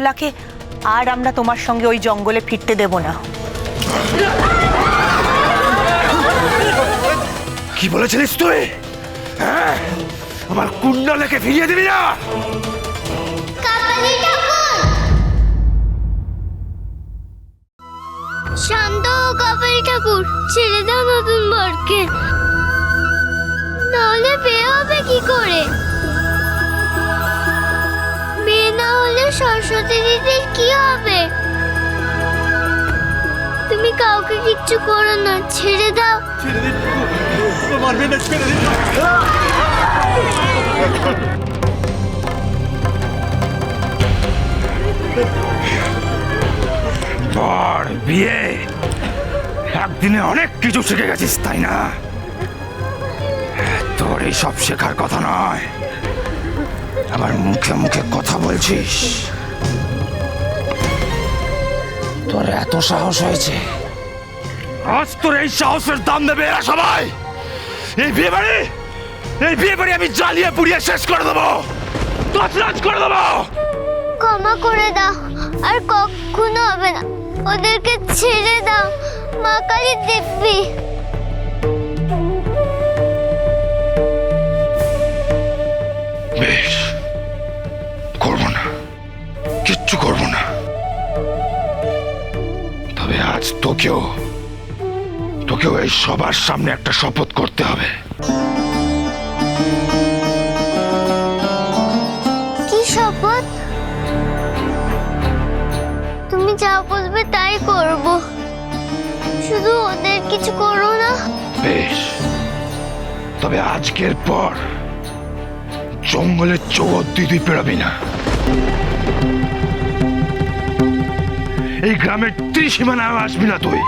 কুণ্ডলাকে আর আমরা তোমার সঙ্গে ওই জঙ্গলে ফিরতে দেব না। কি বলেছিলিস তুই? হ্যাঁ? আমার কুণ্ডলাকে ফিরিয়ে দিবি না! শান্ত হও ঠাকুর ছেড়ে দাও নতুন বরকে। নাহলে বিয়ে হবে কি করে? সরস্বতী দিদির কি হবে? তুমি কাউকে কিচ্ছু করো না, ছেড়ে দাও। বর বিয়ে একদিনে অনেক কিছু শিখে গেছিস, তাই না? তোর এই সব শেখার কথা নয়। আবার মুখে মুখে কথা বলছিস? তোর এত সাহস হয়েছে। আজ তোর এই সাহসের দাম দেবে এরা সবাই। এই বিয়ে বাড়ি? এই বিয়ে বাড়ি আমি জ্বালিয়ে পুড়িয়ে শেষ করে দেবো। তছনছ করে দেবো। ক্ষমা করে দাও, আর কখনো হবে না। ওদেরকে ছেড়ে দাও। মা কালী দিব্যি সবার সামনে একটা শপথ করতে হবে। কি শপথ? তুমি যা বলবে তাই করব। শুধু ওদের কিছু করো না। বেশ। তবে আজকের পর জঙ্গলের চৌহদ্দি তুই পেরোবি না। এই গ্রামের ত্রিসীমানা আসবি না তুই।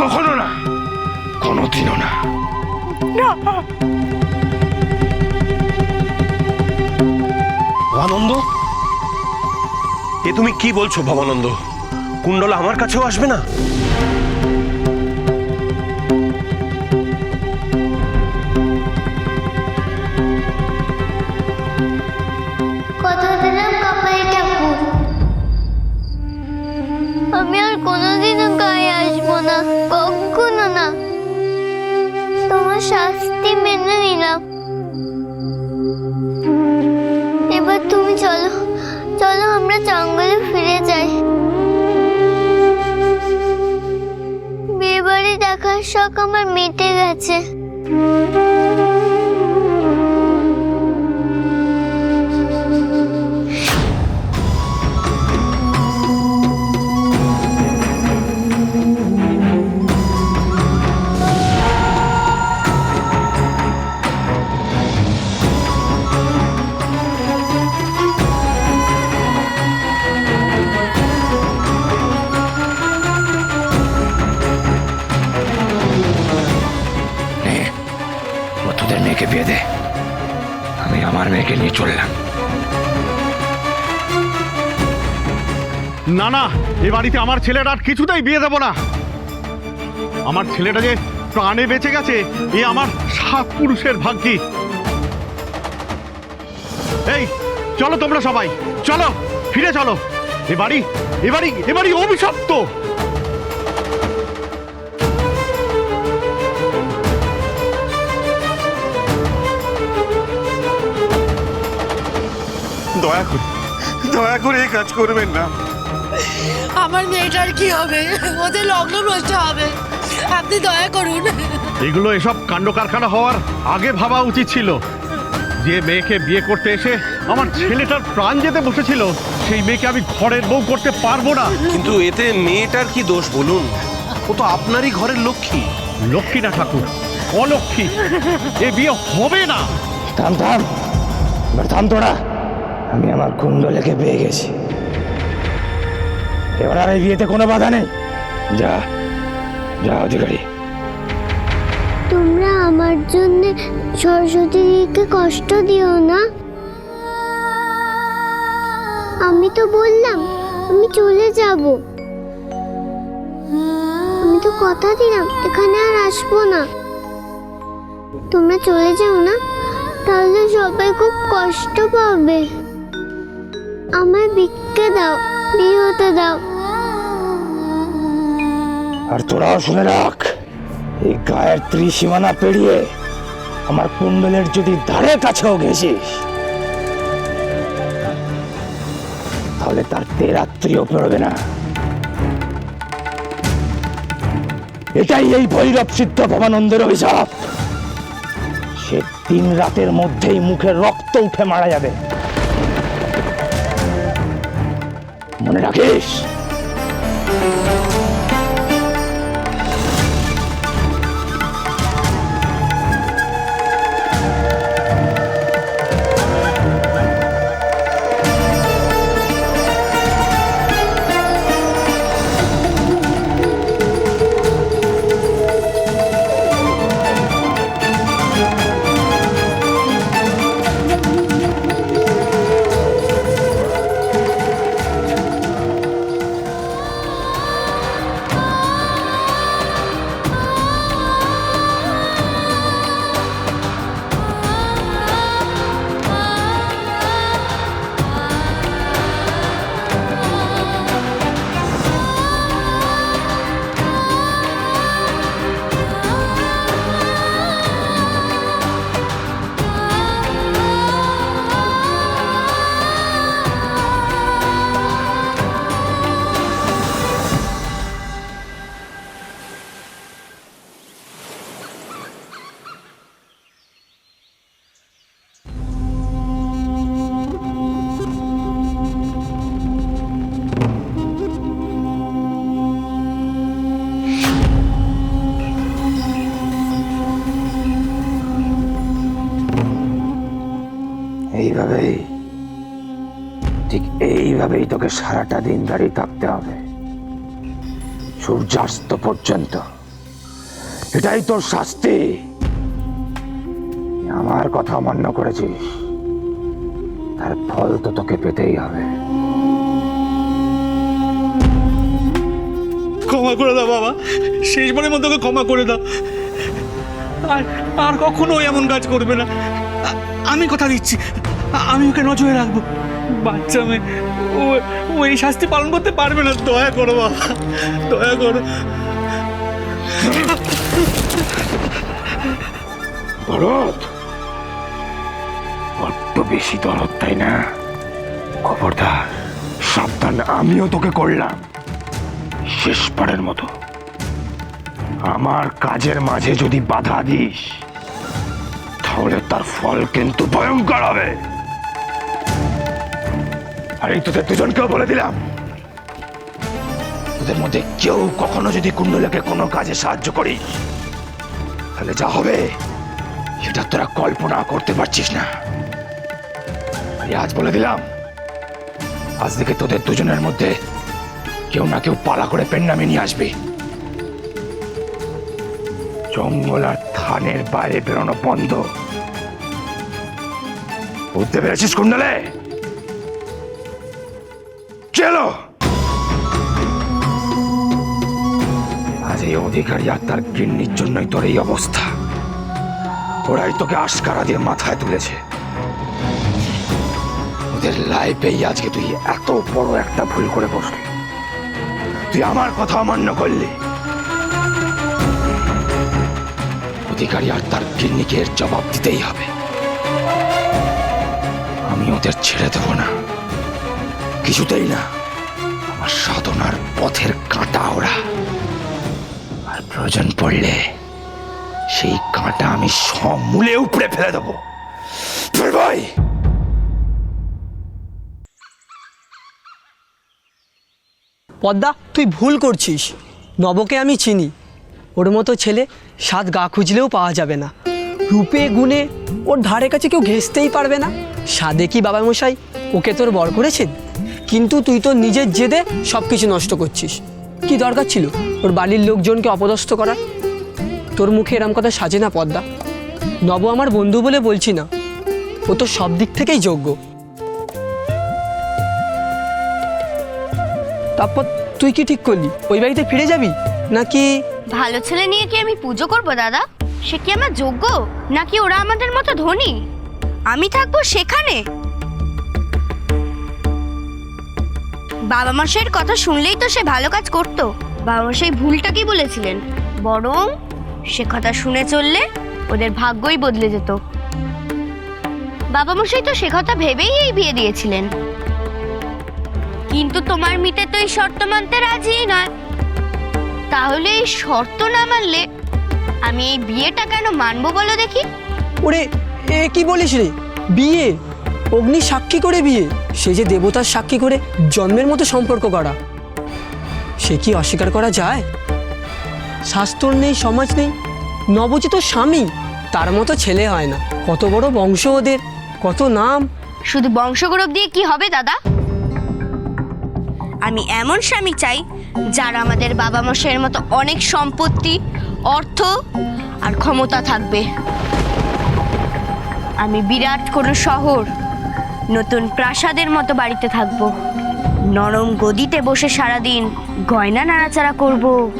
কখনো না কোনোদিনও না। ভবানন্দ এ তুমি কি বলছো ভবানন্দ? কুণ্ডলা আমার কাছেও আসবে না? শখ আমার মিটে গেছে। বিয়ে দে। আমি আমার মেয়েকে নিয়ে চললাম না না, এ বাড়িতে আমার ছেলেটা আর কিছুতেই বিয়ে দেবো না। আমার ছেলেটা যে প্রাণে বেঁচে গেছে, এ আমার সাত পুরুষের ভাগ্যি। এই, চলো তোমরা সবাই, চলো, ফিরে চলো। এ বাড়ি এ বাড়ি এ বাড়ি অভিশপ্ত। দয়া করে দয়া করে এই কাজ করবেন না। আমার মেয়েটার কি হবে? ওদের লগ্ন ভ্রষ্ট হবে। আপনি দয়া করুন। এগুলো এসব কাণ্ড কারখানা হওয়ার আগে ভাবা উচিত ছিল। যে মেয়েকে বিয়ে করতে এসে আমার ছেলেটার প্রাণ যেতে বসেছিল সেই মেয়েকে আমি ঘরের বউ করতে পারব না। কিন্তু এতে মেয়েটার কি দোষ বলুন? ও তো আপনারই ঘরের লক্ষ্মী। লক্ষ্মী না ঠাকুর অলক্ষ্মী। এ বিয়ে হবে না। থাম থাম। থাম তোরা। আমি আমার কুণ্ডলেকে পেয়ে গেছি। এবার আর এই বিয়েতে কোনো বাধা নেই। যা যা অধিকারী। তোমরা আমার জন্য সরস্বতীকে কষ্ট দিও না। আমি তো বললাম, আমি চলে যাব। আমি তো কথা দিলাম, এখানে আর আসব না। তোমরা চলে যাও না, তাহলে সবাই খুব কষ্ট পাবে। আমায় ভিক্ষে দাও বিয়ে দাও। আর তোরাও শুনে রাখ, এই গায়ের ত্রিসীমানা পেরিয়ে আমার কুণ্ডলের যদি ধারে কাছেও ঘেসিস তাহলে তার তেরাত্রিও পেরোবে না। এটাই এই ভৈরব সিদ্ধ ভবানন্দের অভিশাপ। সে তিন রাতের মধ্যেই মুখের রক্ত উঠে মারা যাবে। মনে রাখিস? এইভাবেই তোকে সারাটা দিন দাঁড়িয়ে থাকতে হবে। সূর্যাস্ত পর্যন্ত। এটাই তোর শাস্তি। আমার কথা অমান্য করেছিস। তার ফল তো তোকে পেতেই হবে। ক্ষমা করে দাও বাবা। শেষবারের মতো ওকে ক্ষমা করে দাও। আর আর কখনো এমন কাজ করবে না। আমি কথা দিচ্ছি। আমি ওকে নজরে রাখব। বাচ্চা মেয়ে, ও ও এই শাস্তি পালন করতে পারবে না। দয়া করো বাবা, দয়া করো। দরদ বড্ড বেশি দরদ তাই না? খবরদার, সাবধান, আমিও তোকে করলাম। শেষবারের মতো। আমার কাজের মাঝে যদি বাধা দিস, তাহলে তার ফল কিন্তু ভয়ঙ্কর হবে। আর এই তোদের দুজনকেও বলে দিলাম। তোদের মধ্যে কেউ কখনো যদি কুণ্ডলাকে কোনো কাজে সাহায্য করি তাহলে যা হবে, সেটা তোরা কল্পনা করতে পারছিস না। আমি আজ বলে দিলাম, আজ থেকে তোদের দুজনের মধ্যে কেউ না কেউ পালা করে পেন নামে নিয়ে আসবে। জঙ্গল আর থানের বাইরে বেরোনো বন্ধ। বুঝতে পেরেছিস কুণ্ডলে? চলো আজ এই অধিকারী আর তার গিন্নির জন্যই তোর এই অবস্থা। ওরাই তোকে আশকারা দিয়ে মাথায় তুলেছে। ওদের লাইফেই আজকে তুই এত বড় একটা ভুল করে বসলি। তুই আমার কথা অমান্য করলি। অধিকারী আর তার গিন্নিকে এর জবাব দিতেই হবে। আমি ওদের ছেড়ে দেব না। কিছুতেই না। আমার সাধনার পথের কাঁটা ওরা। আর প্রয়োজন পড়লে সেই কাঁটা আমি সমূলে উপড়ে ফেলে দেবো। ভাই! পদ্মা, তুই ভুল করছিস। নবকে আমি চিনি। ওর মতো ছেলে সাত গা খুঁজলেও পাওয়া যাবে না। রূপে, গুণে ওর ধারে কাছে কেউ ঘেঁচতেই পারবে না। সাদে কি বাবা মশাই ওকে তোর বর করেছেন? কিন্তু তুই তো নিজের জেদে সব কিছু নষ্ট করছিস। কি দরকার ছিল ওর বাড়ির লোকজনকে অপদস্থ করার? তোর মুখে এরম কথা সাজে না, পদ্মা। নব আমার বন্ধু বলে বলছি না। ও তো সব দিক থেকেই যোগ্য। তারপর তুই কি ঠিক করলি? ওই বাড়িতে ফিরে যাবি? নাকি ভালো ছেলে নিয়ে কি আমি পুজো করব, দাদা? সে কি আমার যোগ্য? নাকি ওরা আমাদের মতো ধনী? আমি থাকব সেখানে? বাবা মশাইয়ের কথা শুনলেই তো সে ভালো কাজ করতো। বাবা মশাই ভুলটা কি বলেছিলেন? বরং সে কথা শুনে চললে ওদের ভাগ্যই বদলে যেত। বাবা মশাই তো সে কথা ভেবেই এই বিয়ে দিয়েছিলেন। কিন্তু তোমার মিটে তো এই শর্ত মানতে রাজিই নয়। তাহলে এই শর্ত না মানলে আমি এই বিয়েটা কেন মানবো বলো দেখি। ওরে, এ কি বলিস রে? বিয়ে? অগ্নি সাক্ষী করে বিয়ে? সে যে দেবতার সাক্ষী করে জন্মের মতো সম্পর্ক করা। সে কি অস্বীকার করা যায়? শাস্ত্র নেই, সমাজ নেই নবচিত স্বামী তার মতো ছেলে হয় না। কত বড় বংশ ওদের, কত নাম। শুধু বংশগৌরব দিয়ে কি হবে, দাদা? আমি এমন স্বামী চাই, যার আমাদের বাবা মশাইয়ের মতো অনেক সম্পত্তি, অর্থ আর ক্ষমতা থাকবে। আমি বিরাট কোনো শহর নতুন প্রাসাদের মতো বাড়িতে থাকব। নরম গদিতে বসে সারাদিন গয়না নাড়াচাড়া করব।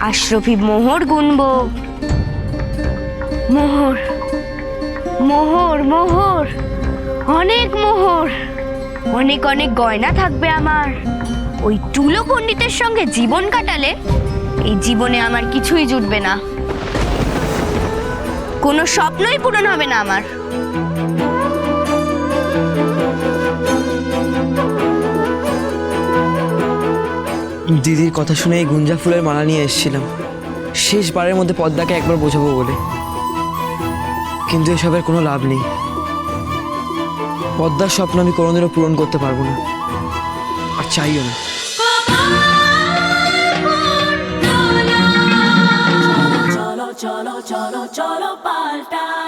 আশরফি মোহর গুনব। মোহর মোহর মোহর, অনেক মোহর। অনেক অনেক গয়না থাকবে আমার। ওই টুলো পণ্ডিতের সঙ্গে জীবন কাটালে এই জীবনে আমার কিছুই জুটবে না। কোনো স্বপ্নই পূরণ হবে না আমার। দিদির কথা শুনে এই গুঞ্জা ফুলের মালা নিয়ে এসেছিলাম। শেষবারের মধ্যে পদ্মাকে একবার বোঝাবো বলে। কিন্তু এসবের কোনো লাভ নেই। পদ্মার স্বপ্ন আমি কোনোদিনও পূরণ করতে পারব না। আর চাইও না। cholo, cholo, cholo, cholo, palta.